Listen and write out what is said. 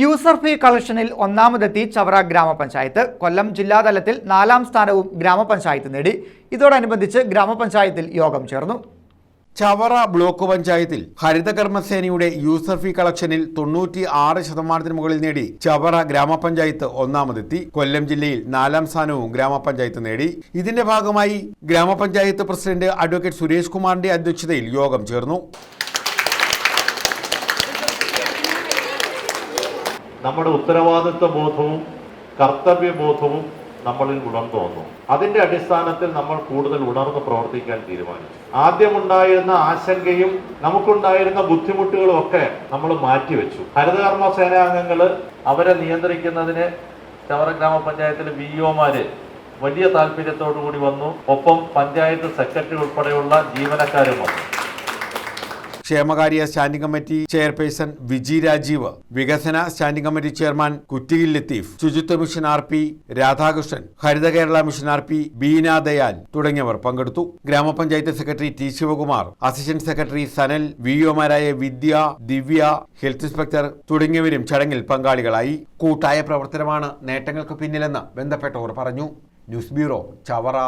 User ഫീ കളക്ഷനിൽ ഒന്നാമതെത്തി ചവറ ഗ്രാമപഞ്ചായത്ത്. കൊല്ലം ജില്ലാതലത്തിൽ നാലാം സ്ഥാനവും ഗ്രാമപഞ്ചായത്ത് നേടി. ഇതോടനുബന്ധിച്ച് ഗ്രാമപഞ്ചായത്തിൽ യോഗം ചേർന്നു. ചവറ ബ്ലോക്ക് പഞ്ചായത്തിൽ ഹരിതകർമ്മസേനയുടെ യൂസർ ഫീ കളക്ഷനിൽ തൊണ്ണൂറ്റി ആറ് ശതമാനത്തിന് മുകളിൽ നേടി ചവറ ഗ്രാമപഞ്ചായത്ത് ഒന്നാമതെത്തി. കൊല്ലം ജില്ലയിൽ നാലാം സ്ഥാനവും ഗ്രാമപഞ്ചായത്ത് നേടി. ഇതിന്റെ ഭാഗമായി ഗ്രാമപഞ്ചായത്ത് പ്രസിഡന്റ് അഡ്വക്കേറ്റ് സുരേഷ് കുമാറിന്റെ അധ്യക്ഷതയിൽ യോഗം ചേർന്നു. നമ്മുടെ ഉത്തരവാദിത്വ ബോധവും കർത്തവ്യ ബോധവും നമ്മളിൽ ഉണർന്നു അതിന്റെ അടിസ്ഥാനത്തിൽ നമ്മൾ കൂടുതൽ ഉണർന്ന് പ്രവർത്തിക്കാൻ തീരുമാനിച്ചു. ആദ്യമുണ്ടായിരുന്ന ആശങ്കയും നമുക്കുണ്ടായിരുന്ന ബുദ്ധിമുട്ടുകളും ഒക്കെ നമ്മൾ മാറ്റിവെച്ചു. ഹരിതകർമ്മ സേനാംഗങ്ങൾ അവരെ നിയന്ത്രിക്കുന്നതിന് ചവറ ഗ്രാമപഞ്ചായത്തിലെ വി ഒമാര് വലിയ താല്പര്യത്തോടു കൂടി വന്നു. ഒപ്പം പഞ്ചായത്ത് സെക്രട്ടറി ഉൾപ്പെടെയുള്ള ജീവനക്കാരും വന്നു. ക്ഷേമകാര്യ standing committee chairperson Viji Rajeev വികസന standing committee chairman Kuttiyil Latheef Suchitwa mission R P Radhakrishnan Haritha Kerala mission R P Beena Dayal തുടങ്ങിയവർ പങ്കെടുത്തു. ഗ്രാമപഞ്ചായത്ത് secretary T Sivakumar assistant secretary Sanal V ഒമാരായ Vidya Divya health inspector തുടങ്ങിയവരും ചടങ്ങിൽ പങ്കാളികളായി. കൂട്ടായ പ്രവർത്തനമാണ് നേട്ടങ്ങൾക്ക് പിന്നിലെന്ന് ബന്ധപ്പെട്ടവർ പറഞ്ഞു. News bureau Chavara.